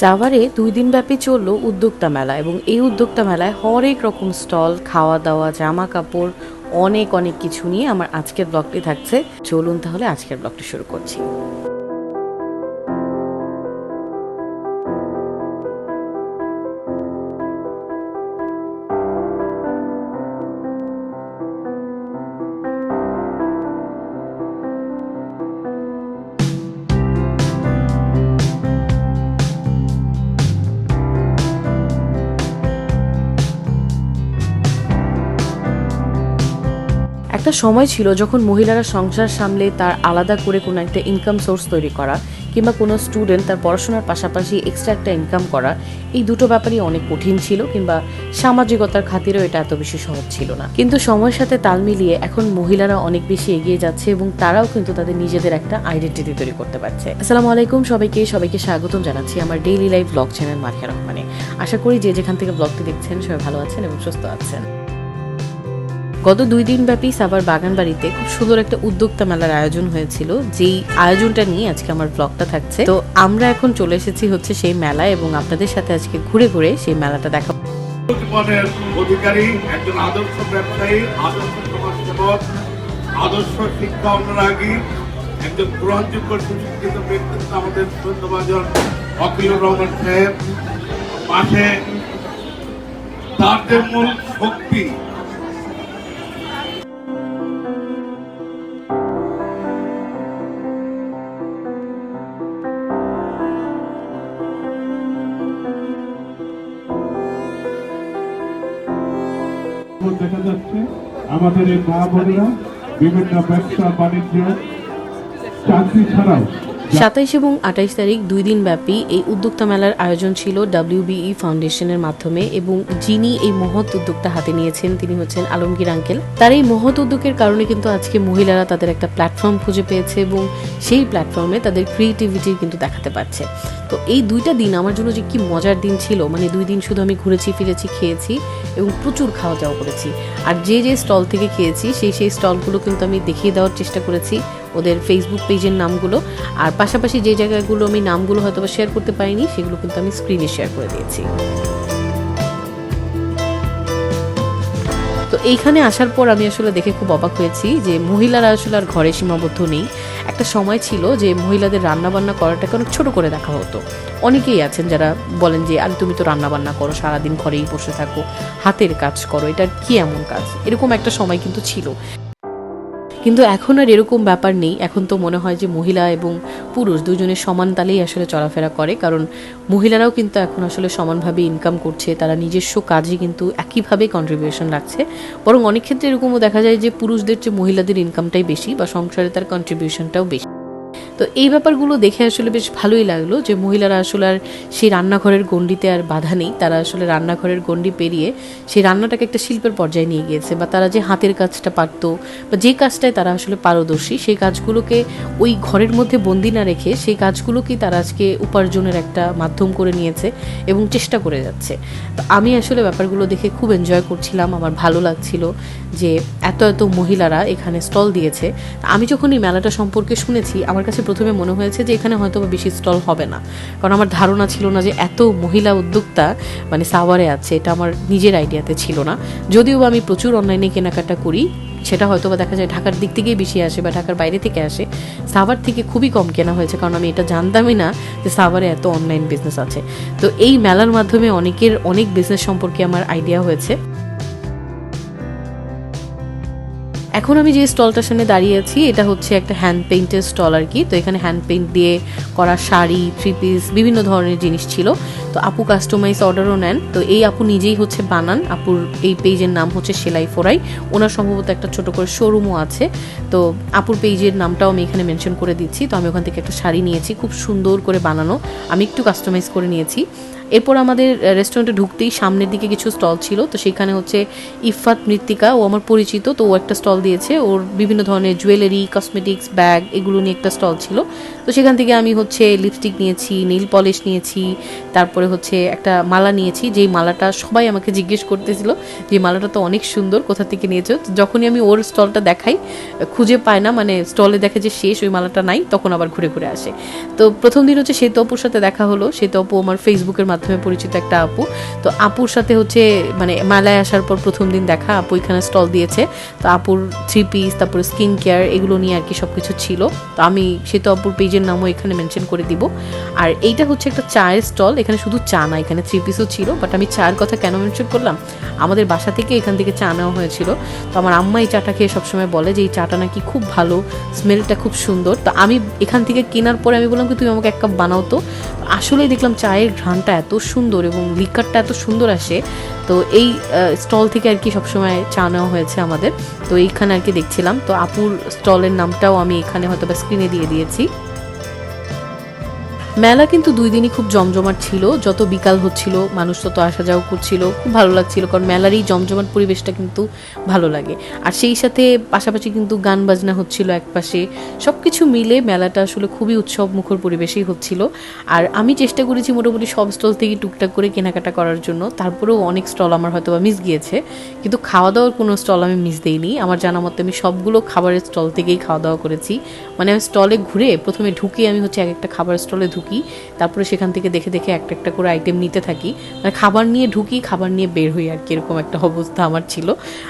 সাভারে দুই দিন ব্যাপী চলল উদ্যোক্তা মেলা এবং এই উদ্যোক্তা মেলায় হরেক রকম স্টল খাওয়া দাওয়া জামা কাপড় অনেক অনেক কিছু নিয়ে আমার আজকের ব্লগটি থাকছে। চলুন তাহলে আজকের ব্লগটি শুরু করছি। একটা সময় ছিল যখন মহিলারা সংসার সামলে তার আলাদা করে কোনো একটা ইনকাম সোর্স তৈরি করা কিংবা কোনো স্টুডেন্ট তার পড়াশোনার পাশাপাশি এক্সট্রা একটা ইনকাম করা, এই দুটো ব্যাপারই অনেক কঠিন ছিল কিংবা সামাজিকতার খাতিরেও এটা এত বেশি সহজ ছিল না। কিন্তু সময়ের সাথে তাল মিলিয়ে এখন মহিলারা অনেক বেশি এগিয়ে যাচ্ছে এবং তারাও কিন্তু তাদের নিজেদের একটা আইডেন্টিটি তৈরি করতে পারছে। আসসালামু আলাইকুম সবাইকে সবাইকে স্বাগতম জানাচ্ছি আমার daily life blog channel Maria রহমানে। আশা করি যে যেখান থেকে ব্লগটি দেখছেন সবাই ভালো আছেন এবং সুস্থ আছেন। গত দুই দিন ব্যাপী সাভার বাগান বাড়িতে খুব সুন্দর একটা উদ্যোক্তা মেলার আয়োজন হয়েছিল, যেই আয়োজনটা নিয়ে আজকে আমার ব্লগটা থাকছে। তো আমরা এখন চলে এসেছি হচ্ছে সেই মেলায় এবং আপনাদের সাথে আজকে ঘুরে ঘুরে সেই মেলাটা দেখা অধিকারী, একজন আদর্শ ব্যবসায়ী, আদর্শ আদর্শ শিক্ষা অনুরাগী, একজন গ্রহণযোগ্য সুশিক্ষিত ব্যক্তিত্ব আমাদের রহমান সাহেব। পাশে তার যে মূল শক্তি দেখা যাচ্ছে। আমাদের এই মা বোনেরা বিভিন্ন ব্যবসা বাণিজ্য চাকরি ছাড়াও সাতাইশ এবং আঠাইশ তারিখ দুই দিন ব্যাপী এই উদ্যোক্তা মেলার আয়োজন ছিল ডাব্লিউবিই ফাউন্ডেশনের মাধ্যমে এবং যিনি এই মহৎ উদ্যোগটা হাতে নিয়েছেন, তিনি হচ্ছেন আলমগীর আঙ্কেল। তার এই মহৎ উদ্যোগের কারণে কিন্তু আজকে মহিলারা তাদের একটা প্ল্যাটফর্ম খুঁজে পেয়েছে এবং সেই প্ল্যাটফর্মে তাদের ক্রিয়েটিভিটি কিন্তু দেখাতে পারছে। তো এই দুইটা দিন আমার জন্য যে কি মজার দিন ছিল মানে দুই দিন শুধু আমি ঘুরেছি, ফিরেছি, খেয়েছি এবং প্রচুর খাওয়া দাওয়া করেছি। আর যে যে স্টল থেকে খেয়েছি, সেই সেই স্টলগুলো কিন্তু আমি দেখিয়ে দেওয়ার চেষ্টা করেছি। ওদের ফেসবুক পেজের নামগুলো। আর পাশাপাশি যে জায়গাগুলো আমি নামগুলো হয়তো বা শেয়ার করতে পারিনি, সেগুলো কিন্তু আমি স্ক্রিনে শেয়ার করে দিয়েছি। তো এইখানে আসার পর আমি আসলে দেখে খুব অবাক হয়েছি যে মহিলারা আসলে আর ঘরে সীমাবদ্ধ নেই। একটা সময় ছিল যে মহিলাদের রান্না বান্না করাটাকে অনেক ছোট করে দেখা হতো। অনেকেই আছেন যারা বলেন যে, আরে, তুমি তো রান্না বান্না করো, সারাদিন ঘরেই বসে থাকো, হাতের কাজ করো, এটা কি এমন কাজ? এরকম একটা সময় কিন্তু ছিল। কিন্তু এখন আর এরকম ব্যাপার নেই। এখন তো মনে হয় যে মহিলা এবং পুরুষ দুজনের সমান তালেই আসলে চলাফেরা করে, কারণ মহিলারাও কিন্তু এখন আসলে সমানভাবে ইনকাম করছে, তারা নিজস্ব কাজে কিন্তু একইভাবে কন্ট্রিবিউশন রাখছে। বরং অনেক ক্ষেত্রে এরকমও দেখা যায় যে পুরুষদের চেয়ে মহিলাদের ইনকামটাই বেশি বা সংসারে তার কন্ট্রিবিউশনটাও বেশি। তো এই ব্যাপারগুলো দেখে আসলে বেশ ভালোই লাগল যে মহিলারা আসলে আর সেই রান্নাঘরের গণ্ডিতে আর বাধা নেই। তারা আসলে রান্নাঘরের গণ্ডি পেরিয়ে সেই রান্নাটাকে একটা শিল্পের পর্যায়ে নিয়ে গিয়েছে বা তারা যে হাতের কাজটা পারতো বা যে কাজটায় তারা আসলে পারদর্শী, সেই কাজগুলোকে ওই ঘরের মধ্যে বন্দি না রেখে সেই কাজগুলোকেই তারা আজকে উপার্জনের একটা মাধ্যম করে নিয়েছে এবং চেষ্টা করে যাচ্ছে। তো আমি আসলে ব্যাপারগুলো দেখে খুব এনজয় করছিলাম, আমার ভালো লাগছিল যে এত এত মহিলারা এখানে স্টল দিয়েছে। আমি যখন এই মেলাটা সম্পর্কে শুনেছি, আমার কাছে প্রথমে মনে হয়েছে যে এখানে হয়তো বেশি স্টল হবে না। কারণ আমার ধারণা ছিল না যে এত মহিলা উদ্যোক্তা মানে সাওয়ারে আছে, এটা আমার নিজের আইডিয়াতে ছিল না। যদিও বা আমি প্রচুর অনলাইনে কেনাকাটা করি, সেটা হয়তো বা দেখা যায় ঢাকার দিক থেকেই বেশি আসে বা ঢাকার বাইরে থেকে আসে। সাভার থেকে খুবই কম কেনা হয়েছে, কারণ আমি এটা জানতামই না যে সাভারে এত অনলাইন বিজনেস আছে। তো এই মেলার মাধ্যমে অনেকের অনেক বিজনেস সম্পর্কে আমার আইডিয়া হয়েছে। এখন আমি যে স্টলটার সামনে দাঁড়িয়ে আছি, এটা হচ্ছে একটা হ্যান্ড পেইন্টের স্টল আর কি। তো এখানে হ্যান্ড পেইন্ট দিয়ে করা শাড়ি থ্রি পিস বিভিন্ন ধরনের জিনিস ছিল। তো আপু কাস্টমাইজ অর্ডারও নেন। তো এই আপু নিজেই হচ্ছে বানান। আপুর এই পেজের নাম হচ্ছে সেলাই ফোরাই। ওনার সম্ভবত একটা ছোট করে শোরুমও আছে। তো আপুর পেজের নামটাও আমি এখানে মেনশন করে দিচ্ছি। তো আমি ওখান থেকে একটা শাড়ি নিয়েছি। খুব সুন্দর করে বানানো। আমি একটু কাস্টমাইজ করে নিয়েছি। এরপর আমাদের রেস্টুরেন্টে ঢুকতেই সামনের দিকে কিছু স্টল ছিল। তো সেখানে হচ্ছে ইফাত মৃত্তিকা, ও আমার পরিচিত, তো ও একটা স্টল দিয়েছে। ওর বিভিন্ন ধরনের জুয়েলারি কসমেটিক্স ব্যাগ এগুলো নিয়ে একটা স্টল ছিল। তো সেখান থেকে আমি হচ্ছে লিপস্টিক নিয়েছি নীল পলিশ নিয়েছি, তারপরে হচ্ছে একটা মালা নিয়েছি। যেই মালাটা সবাই আমাকে জিজ্ঞেস করতেছিল যে, মালাটা তো অনেক সুন্দর, কোথা থেকে নিয়েছো? যখনই আমি ওর স্টলটা দেখাই, খুঁজে পায় না মানে স্টলে দেখে যে শেষ, ওই মালাটা নাই, তখন আবার ঘুরে ঘুরে আসে। তো প্রথম দিন হচ্ছে সেতু অপুর সাথে দেখা হলো। সেতু অপু আমার ফেসবুকের মাধ্যমে পরিচিত একটা আপু। তো আপুর সাথে হচ্ছে মানে মেলায় আসার পর প্রথম দিন দেখা, আপু এখানে স্টল দিয়েছে। তো আপুর থ্রি পিস তারপরে স্কিন কেয়ার এগুলো নিয়ে আর কি সব কিছু ছিল। তো আমি, সে তো আপুর পেজের নামও এখানে মেনশন করে দিব। আর এইটা হচ্ছে একটা চায়ের স্টল এখানে শুধু চা না, এখানে থ্রি পিসও ছিল। বাট আমি চায়ের কথা কেন মেনশন করলাম? আমাদের বাসা থেকে এখান থেকে চা নেওয়া হয়েছিল। তো আমার আম্মা এই চাটা খেয়ে সবসময় বলে যে, এই চাটা নাকি খুব ভালো স্মেলটা খুব সুন্দর। তো আমি এখান থেকে কেনার পরে আমি বললাম কি, তুমি আমাকে এক কাপ বানাও তো। আসলেই দেখলাম চায়ের ঘ্রাণটা এত সুন্দর এবং লিকারটা এত সুন্দর আসে। তো এই স্টল থেকে আর কি সবসময় চা নেওয়া হয়েছে আমাদের। তো এইখানে আর কি দেখছিলাম। তো আপুর স্টলের নামটাও আমি এখানে হয়তো বা স্ক্রিনে দিয়ে দিয়েছি। মেলা কিন্তু দুই দিনই খুব জমজমাট ছিল। যত বিকাল হচ্ছিল, মানুষ তত আসা যাওয়া করছিল। খুব ভালো লাগছিল, কারণ মেলার এই জমজমাট পরিবেশটা কিন্তু ভালো লাগে। আর সেই সাথে পাশাপাশি কিন্তু গান বাজনা হচ্ছিল একপাশে। সব কিছু মিলে মেলাটা আসলে খুবই উৎসব মুখর পরিবেশেই হচ্ছিল। আর আমি চেষ্টা করেছি মোটামুটি সব স্টল থেকে টুকটাক করে কেনাকাটা করার জন্য। তারপরেও অনেক স্টল আমার হয়তো মিস গিয়েছে। কিন্তু খাওয়া দাওয়ার কোনো স্টল আমি মিস দিইনি। আমার জানা মতে আমি সবগুলো খাবারের স্টল থেকেই খাওয়া দাওয়া করেছি। মানে আমি স্টলে ঘুরে প্রথমে ঢুকে আমি হচ্ছে এক একটা খাবার স্টলে ঢুকি, তারপরে সেখান থেকে দেখে দেখে একটা একটা করে আইটেম নিতে থাকি। মানে খাবার নিয়ে ঢুকি, খাবার নিয়ে বের হই আর কি, এরকম একটা অবস্থা আমার ছিল।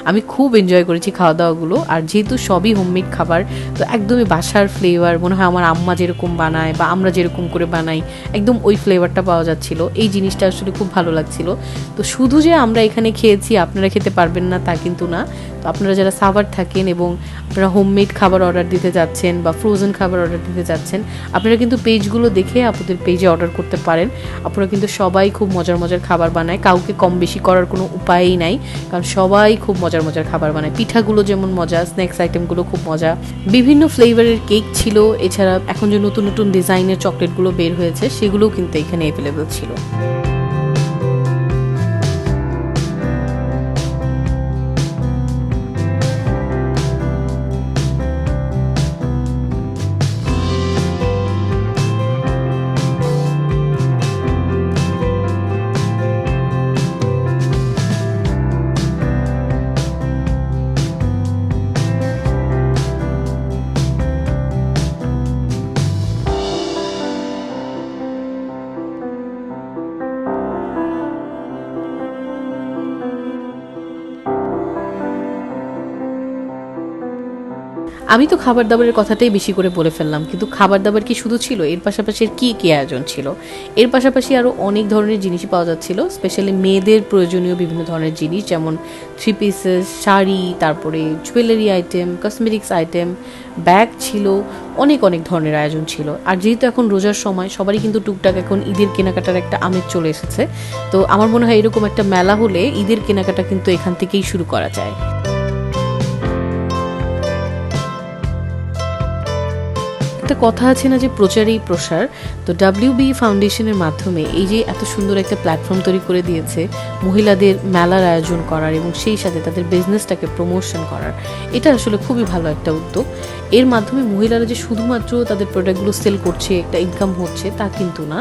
আমি খুব এনজয় করেছি খাওয়া দাওয়াগুলো আর যেহেতু সবই হোমমেড খাবার, তো একদমই বাসার ফ্লেভার মনে হয় আমার আম্মা যেরকম বানায় বা আমরা যেরকম করে বানাই, একদম ওই ফ্লেভারটা পাওয়া যাচ্ছিল। এই জিনিসটা আসলে খুব ভালো লাগছিল। তো শুধু যে আমরা এখানে খেয়েছি, আপনারা খেতে পারবেন না তা কিন্তু না। তো আপনারা যারা সাভার থাকেন এবং আপনারা হোমমেড খাবার অর্ডার দিতে যাচ্ছেন বা ফ্রোজেন খাবার অর্ডার দিতে যাচ্ছেন, আপনারা কিন্তু পেজগুলো দেখে আপনাদের পেজে অর্ডার করতে পারেন। আপনারা কিন্তু সবাই খুব মজার মজার খাবার বানায়। কাউকে কম বেশি করার কোনো উপায়ই নাই। কারণ সবাই খুব মজার মজার খাবার বানায়। পিঠাগুলো যেমন মজা স্ন্যাক্স আইটেমগুলো খুব মজা। বিভিন্ন ফ্লেভারের কেক ছিল। এছাড়া এখন যে নতুন নতুন ডিজাইনের চকলেটগুলো বের হয়েছে, সেগুলোও কিন্তু এখানে অ্যাভেলেবেল ছিল। আমি তো খাবার দাবারের কথাটাই বেশি করে বলে ফেললাম, কিন্তু খাবার দাবার কি শুধু ছিল? এর পাশাপাশি কি কি আয়োজন ছিল? এর পাশাপাশি আরও অনেক ধরনের জিনিসই পাওয়া যাচ্ছিল স্পেশালি মেয়েদের প্রয়োজনীয় বিভিন্ন ধরনের জিনিস, যেমন থ্রি পিসেস শাড়ি, তারপরে jewellery item cosmetics item bag ছিল, অনেক অনেক ধরনের আয়োজন ছিল। আর যেহেতু এখন রোজার সময়, সবারই কিন্তু টুকটাক এখন ঈদের কেনাকাটার একটা আমেজ চলে এসেছে। তো আমার মনে হয় এরকম একটা মেলা হলে ঈদের কেনাকাটা কিন্তু এখান থেকেই শুরু করা যায়। একটা কথা আছে না যে প্রচারেই প্রসার, তো ডাব্লিউবি ফাউন্ডেশনের মাধ্যমে এই যে এত সুন্দর একটা প্ল্যাটফর্ম তৈরি করে দিয়েছে, মহিলাদের মেলার আয়োজন করার এবং সেই সাথে তাদের বিজনেসটাকে প্রমোশন করার, এটা আসলে খুবই ভালো একটা উদ্যোগ। এর মাধ্যমে মহিলারা যে শুধুমাত্র তাদের প্রোডাক্টগুলো সেল করছে, একটা ইনকাম হচ্ছে, তা কিন্তু না।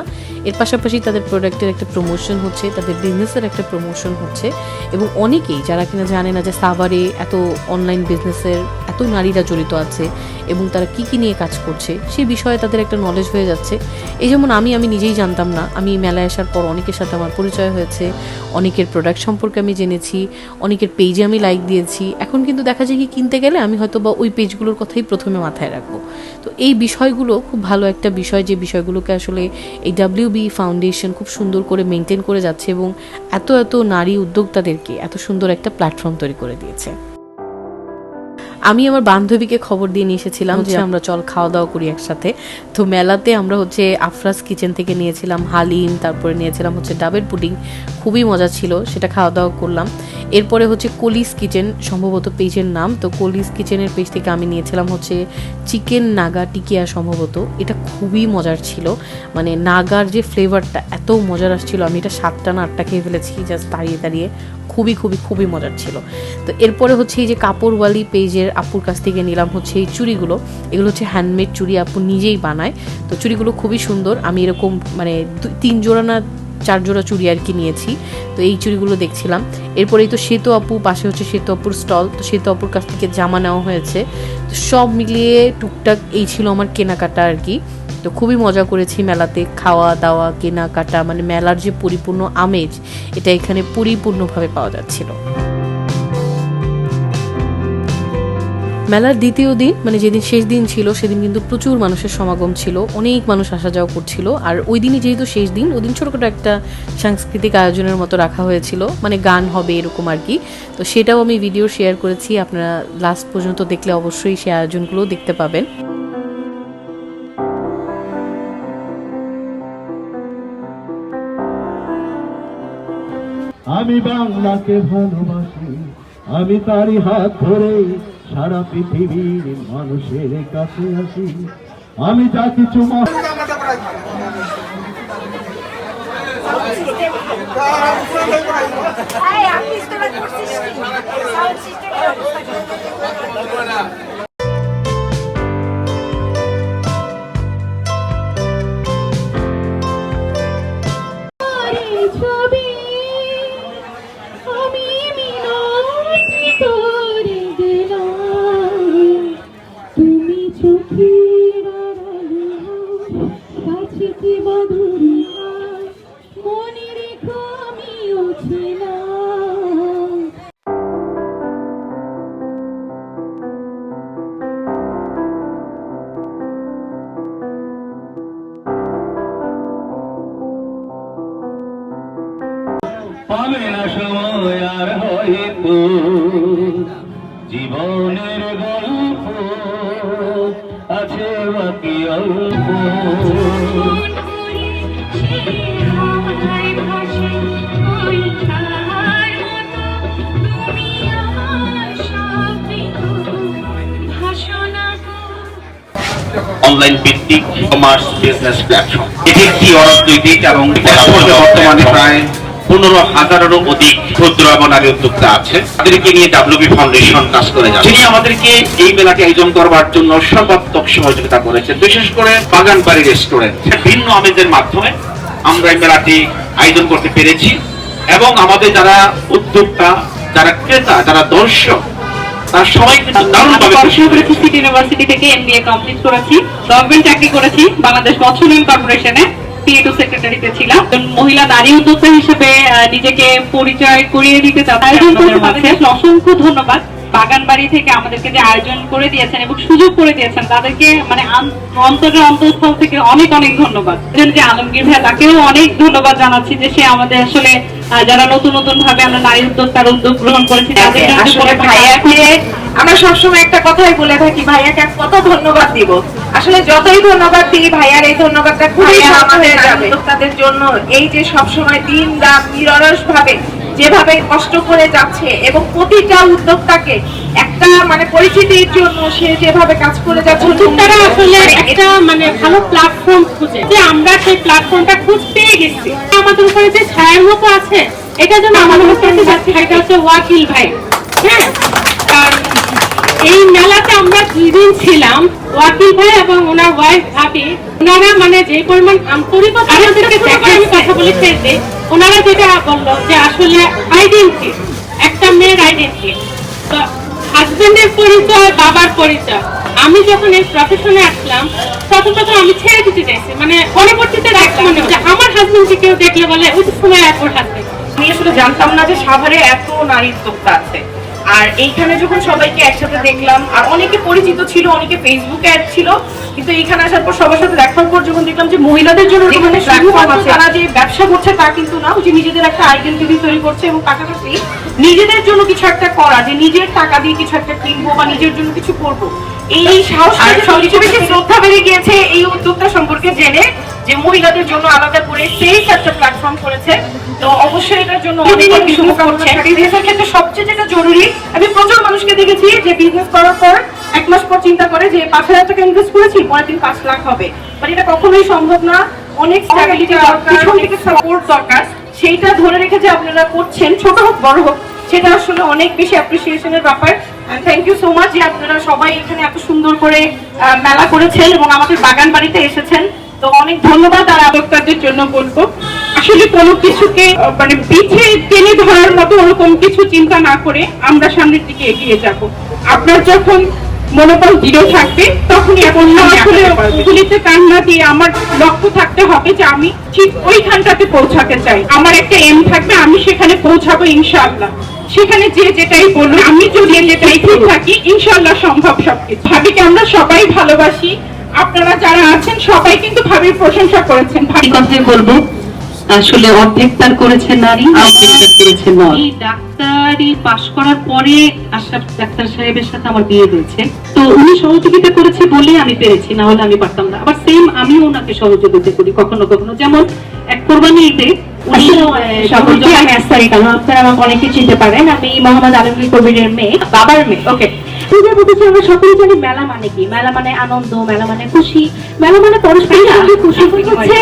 এর পাশাপাশি তাদের প্রোডাক্টের একটা প্রমোশন হচ্ছে, তাদের বিজনেসের একটা প্রমোশন হচ্ছে এবং অনেকেই, যারা কিনা জানে না যে সাভারে এত অনলাইন বিজনেসের এত নারীরা জড়িত আছে এবং তারা কি কি নিয়ে কাজ করছে সেই বিষয়ে তাদের একটা নলেজ হয়ে যাচ্ছে। এই যেমন আমি আমি নিজেই জানতাম না। আমি মেলায় আসার পর অনেকের সাথে আমার পরিচয় হয়েছে, অনেকের প্রোডাক্ট সম্পর্কে আমি জেনেছি, অনেকের পেজে আমি লাইক দিয়েছি। এখন কিন্তু দেখা যায় কি, কিনতে গেলে আমি হয়তো বা ওই পেজগুলোর কথাই প্রথমে মাথায় রাখব। তো এই বিষয়গুলো খুব ভালো একটা বিষয় যে বিষয়গুলোকে আসলে এই ডাব্লিউবি ফাউন্ডেশন খুব সুন্দর করে মেনটেন করে যাচ্ছে এবং এত এত নারী উদ্যোক্তাদেরকে এত সুন্দর একটা প্ল্যাটফর্ম তৈরি করে দিয়েছে। আমি আমার বান্ধবীকে খবর দিয়ে নিয়ে এসেছিলাম যে আমরা চল খাওয়া দাওয়া করি একসাথে। তো মেলাতে আমরা হচ্ছে আফরাজ কিচেন থেকে নিয়েছিলাম হালিম তারপরে নিয়েছিলাম হচ্ছে ডাবের পুডিং। খুবই মজা ছিল সেটা খাওয়া দাওয়া করলাম। এরপরে হচ্ছে কলিস কিচেন, সম্ভবত পেজের নাম। তো কলিস কিচেনের পেজ থেকে আমি নিয়েছিলাম হচ্ছে চিকেন নাগা টিকিয়া সম্ভবত। এটা খুবই মজার ছিল। মানে নাগার যে ফ্লেভারটা, এত মজার আসছিল। আমি এটা সাতটা না আটটা খেয়ে ফেলেছি জাস্ট দাঁড়িয়ে দাঁড়িয়ে। খুবই খুবই খুবই মজার ছিল। তো এরপরে হচ্ছে এই যে কাপড়ওয়ালি পেজের আপুর কাছ থেকে নিলাম হচ্ছে এই চুড়িগুলো। এগুলো হচ্ছে হ্যান্ডমেড চুড়ি, আপু নিজেই বানায়। তো চুড়িগুলো খুবই সুন্দর। আমি এরকম মানে তিন জোড়া না চার জোড়া চুড়ি আর কি নিয়েছি। তো এই চুড়িগুলো দেখছিলাম। এরপরেই তো সেতু আপু, পাশে হচ্ছে সেতু আপুর স্টল। তো সেতু আপুর কাছ থেকে জামা নেওয়া হয়েছে। তো সব মিলিয়ে টুকটাক এই ছিল আমার কেনাকাটা আর কি। তো খুবই মজা করেছি মেলাতে। খাওয়া দাওয়া, কেনাকাটা মানে মেলার যে পরিপূর্ণ আমেজ, এটা এখানে পরিপূর্ণভাবে পাওয়া যাচ্ছিল। মেলার দ্বিতীয় দিন মানে যেদিন শেষ দিন ছিল, সেদিন কিন্তু প্রচুর মানুষের সমাগম ছিল, অনেক মানুষ আসা যাওয়া করছিল, আর ওই দিনই যেহেতু শেষ দিন, ওই দিন ছোটখাটো একটা সাংস্কৃতিক আয়োজনের মতো রাখা হয়েছিল মানে গান হবে এরকম আর কি। তো সেটাও আমি ভিডিও শেয়ার করেছি, আপনারা লাস্ট পর্যন্ত দেখলে অবশ্যই সেই আয়োজনগুলোও দেখতে পাবেন। আমি বাংলাকে ভালোবাসি। আমি তারই হাত ধরে সারা পৃথিবীর মানুষের কাছে আসি। আমি যা কিছু অনলাইন ভিত্তিক কমার্স বিজনেস প্ল্যাটফর্ম এটি একটি অর্থনৈতিক এবং বর্তমানে প্রায় পনেরো হাজারেরও অধিক ক্ষুদ্র এবং নারী উদ্যোক্তা আছে। তাদেরকে নিয়ে ডাব্লিউবি ফাউন্ডেশন কাজ করে যাচ্ছে। তিনি আমাদেরকে এই মেলাকে আয়োজন করবার জন্য সর্বাত্মক সহযোগিতা করেছেন। বিশেষ করে বাগানবাড়ি রেস্টুরেন্ট ভিন্ন আমেজের মাধ্যমে আমরা এই মেলাটি আয়োজন করতে পেরেছি। এবং আমাদের যারা উদ্যোক্তা, যারা ক্রেতা, যারা দর্শক তারা সবাই দারুণভাবে খুশি। হয়েছে। ইউনিভার্সিটি থেকে এমবিএ কমপ্লিট করেছি গভর্নমেন্ট চাকরি করেছি বাংলাদেশ মৎস্য কর্পোরেশনে পিএটু সেক্রেটারিতে ছিলাম। মহিলা নারী উদ্যোক্তা হিসেবে নিজেকে পরিচয় করিয়ে দিতে চাচ্ছি আয়োজন করতে তাদেরকে আসলে অসংখ্য ধন্যবাদ। বাগানবাড়ি থেকে আমাদেরকে যে আয়োজন করে দিয়েছেন এবং সুযোগ করে দিয়েছেন তাদেরকে মানে অন্তরের অন্তঃস্থল থেকে অনেক অনেক ধন্যবাদ। যে আলমগীর ভাই তাকেও অনেক ধন্যবাদ জানাচ্ছি যে সে আমাদের আসলে যারা নতুন নতুন ভাবে আমরা নারী উদ্যোক্তার উদ্যোগ গ্রহণ করেছি তাদের আসলে ভাইয়াকে আমরা সবসময় একটা কথাই বলে থাকি ভাইয়াকে কত ধন্যবাদ দিব আসলে যতই ধন্যবাদ দিই ভাইয়ার এই ধন্যবাদটা খুবই আমাদের। উদ্যোক্তাদের জন্য এই যে সবসময় দিন রাত নিরলস ভাবে যেভাবে কষ্ট করে যাচ্ছে এবং প্রতিটা উদ্যোক্তাকে একটা মানে পরিচিতির জন্য সে যেভাবে কাজ করে যাচ্ছে উদ্যোক্তারা আসলে একটা মানে ভালো প্ল্যাটফর্ম খুঁজে। যে আমরা সেই প্ল্যাটফর্মটা খুঁজ পেয়ে গেছি। আমাদের উপরে যে ছায়ার মতো আছে এটা যেন আমাদের কাছে যাচ্ছে এটা হচ্ছে ওয়াকিল ভাই। হ্যাঁ? এই মেলাতে আমরা দুই দিন ছিলাম। ওয়াকিল ভাই ওয়াইফ ভাবি, ওনারা মানে যে পরিমাণ আন্তরিকতা আমাদেরকে দেখায় আমি কথা বলে ফেলতে ওনারা যেটা বলল যে আসলে আইডেন্টি একটা মেয়ের আইডেন্টি পরিচয়, বাবার পরিচয়। আমি যখন এই প্রফেশনে আসলাম প্রথম প্রথম আমি ছেড়ে দিতে চাইছি মানে পরবর্তীতে দেখলাম যে আমার হাজবেন্ডকে কেউ দেখলে বলে ওই সময় আমি আসলে জানতাম না যে সাভারে এত নারী উদ্যোক্তা আছে। আর এইখানে যখন সবাইকে একসাথে দেখলাম আর অনেকে পরিচিত ছিল অনেকে ফেসবুকে অ্যাড ছিল কিন্তু এইখানে আসার পর সবার সাথে দেখার পর যখন দেখলাম যে মহিলাদের জন্য শুধুমাত্র তারা যে ব্যবসা করছে তা কিন্তু না যে নিজেদের একটা আইডেন্টিটি তৈরি করছে এবং পাশাপাশি নিজেদের জন্য কিছু একটা করা যে নিজের টাকা দিয়ে কিছু একটা কিনবো বা নিজের জন্য কিছু করব। এই সাহস সবচেয়ে বেশি শ্রদ্ধা বেড়ে গিয়েছে এই উদ্যোক্তা সম্পর্কে জেনে যে মহিলাদের জন্য আলাদা করে সেই একটা প্ল্যাটফর্ম করেছে। তো অবশ্যই এটার জন্য বিজনেসের ক্ষেত্রে সবচেয়ে যেটা জরুরি আমি প্রচুর মানুষকে দেখেছি যে বিজনেস করার পর এক মাস পর চিন্তা করে যে পাঁচ হাজার টাকা ইনভেস্ট করেছি পরের দিন পাঁচ লাখ হবে। বাট এটা কখনোই সম্ভব না। অনেক দরকার থেকে সাপোর্ট দরকার। সেইটা ধরে রেখে যে আপনারা করছেন ছোট হোক বড় হোক সেটা আসলে অনেক বেশি অ্যাপ্রিসিয়েশনের ব্যাপার। থ্যাংক ইউ সো মাচ যে আপনারা সবাই এখানে এত সুন্দর করে আহ, মেলা করেছেন এবং আমাদের বাগান বাড়িতে এসেছেন। তো অনেক ধন্যবাদ আর উদ্যোক্তাদের জন্য বলব। আসলে কোনো কিছুকে মানে পিছে টেনে ধরার মতো ওরকম কিছু চিন্তা না করে আমরা সামনের দিকে এগিয়ে যাব। আপনার যখন মনোবল দৃঢ় থাকবে তখনই এখন গুলিতে কান্না দিয়ে আমার লক্ষ্য থাকতে হবে যে আমি ঠিক ওইখানটাতে পৌঁছাতে চাই। আমার একটা এম থাকবে আমি সেখানে পৌঁছাবো ইনশাআল্লাহ। সেখানে যে যেটাই বলুন আমি যদি যেটাই ঠিক থাকি ইনশাআল্লাহ সম্ভব সবকিছু। ভাবিকে আমরা সবাই ভালোবাসি। আপনারা যারা আছেন সবাই কিন্তু ভাবির প্রশংসা করেছেন। ভাবি কথাই বলব। আসলে অর্ধেক তার করেছে নারী অর্ধেক তার করেছে নর ডাক্তারি পাশ করার পরে আশরাফ ডাক্তার সাহেবের সাথে আমার বিয়ে হয়েছে। তো উনি সহযোগিতা করেছে বলেই আমি পেরেছি না হলে আমি পারতাম না। আবার সেম আমিও ওনাকে সহযোগিতা করি কখনো কখনো। যেমন এক কোরবানি ঈদে আমি আপনারা আমাকে অনেকে চিনতে পারেন। আমি মোহাম্মদ আলমগীর কবিরের মেয়ে বাবার মেয়ে। ওকে পূজা বলতেছি আমরা সকলে জানি মেলা মানে কি? মেলা মানে আনন্দ মেলা মানে খুশি মেলা মানে পরস্পরের সঙ্গে খুশি। হচ্ছে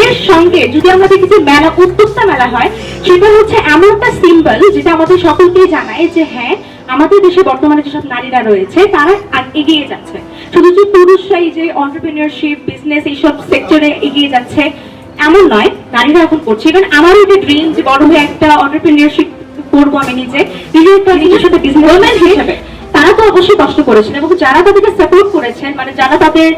এর সঙ্গে যদি আমরা দেখি যে মেলা উদ্যোক্তা মেলা হয় সেটা হচ্ছে এমন একটা সিম্বল যেটা আমাদের সকলকেই জানায় যে হ্যাঁ আমাদের দেশে বর্তমানে যেসব নারীরা রয়েছে তারা এগিয়ে যাচ্ছে। শুধু যে পুরুষরাই যে অন্টারপ্রিনিয়রশিপ বিজনেস এইসব সেক্টরে এগিয়ে যাচ্ছে এমন নয় নারীরা এখন করছে। কারণ আমারও যে ড্রিম যে বড় হয়ে একটা অন্টারপ্রিনিয়রশিপ করব আমি নিজে নিজে একটা নিজের সাথে বিজনেস হিসেবে। তারা তো অবশ্যই কষ্ট করেছেন এবং যারা তাদেরকে সাপোর্ট করেছেন মানে যারা তাদের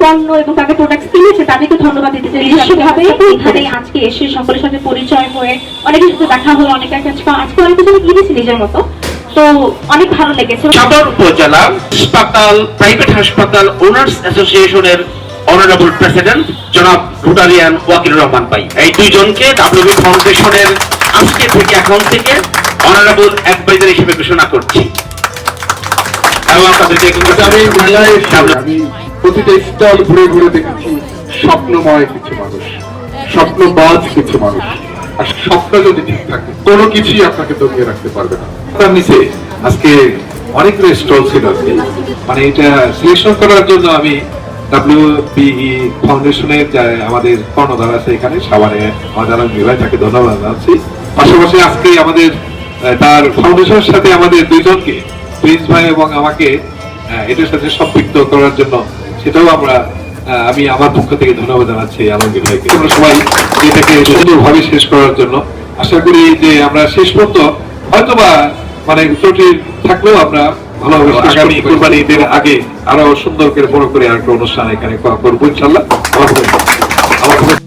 পণ্য এবং তাদের প্রোডাক্ট কিনেছে তাদেরকে ধন্যবাদ দিতে চাই। নিশ্চিতভাবে এখানে আজকে এসে সকলের সাথে পরিচয় হয়ে অনেকের সাথে দেখা হলো অনেক আজকে আজকে অনেক কিছু কিনেছি নিজের মতো। তো অনেক ভালো লেগেছে। সদর উপজেলা হাসপাতাল প্রাইভেট হাসপাতাল ওনার্স অ্যাসোসিয়েশনের অনারেবল প্রেসিডেন্ট জনাব ভুটারিয়ান ওয়াকিল রহমান ভাই। এই দুইজনকে ডাব্লিউবি ফাউন্ডেশনের আজকে থেকে এখন থেকে অনারেবল অ্যাডভাইজার হিসেবে ঘোষণা করছি। এবং তাদেরকে প্রতিটা স্টল ঘুরে ঘুরে দেখেছি, স্বপ্নময় কিছু মানুষ, স্বপ্নবাজ কিছু মানুষ। আর স্বপ্ন যদি ঠিক থাকে, কোনো কিছুই আপনাকে দমিয়ে রাখতে পারবে না। তার নিচে আজকে অনেকগুলো স্টল ছিল আজকে মানে এটা সিলেকশন করার জন্য আমি ডাব্লিউবিই ফাউন্ডেশনের যে আমাদের কর্ণধার আছে এখানে সাভারে আমাদের ভাই তাকে ধন্যবাদ জানাচ্ছি। পাশাপাশি আজকে আমাদের তার ফাউন্ডেশনের সাথে আমাদের দুইজনকে প্রিন্স ভাই এবং আমাকে এটার সাথে সম্পৃক্ত করার জন্য সেটাও আমরা আমি আমার পক্ষ থেকে ধন্যবাদ জানাচ্ছি আলমগীর ভাইকে আমরা সবাই এটাকে সুন্দরভাবে শেষ করার জন্য আশা করি যে আমরা শেষ পর্যন্ত হয়তোবা মানে ত্রুটি থাকলেও আমরা ভালোভাবে আগামী কোরবানি ঈদের আগে আরও সুন্দর করে বড় করে আর একটা অনুষ্ঠান এখানে করব ইনশাল্লাহ। আমার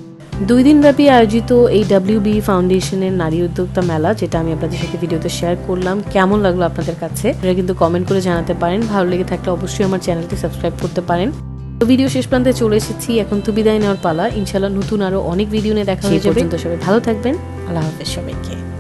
দুই দিনব্যাপী আয়োজিত এই ডাব্লিউবি ফাউন্ডেশনের নারী উদ্যোক্তা মেলা যেটা আমি আপনাদের সাথে ভিডিওতে শেয়ার করলাম। কেমন লাগল আপনাদের কাছে? এটা কিন্তু কমেন্ট করে জানাতে পারেন। ভালো লেগে থাকলে অবশ্যই আমার চ্যানেলটি সাবস্ক্রাইব করতে পারেন। তো ভিডিও শেষ প্রান্তে চলে এসেছি। এখন তো বিদায় নেওয়ার পালা। ইনশাল্লাহ নতুন আরও অনেক ভিডিও নিয়ে দেখা হয়ে যাবে। সবাই ভালো থাকবেন। আল্লাহ হাফেজ সবাইকে।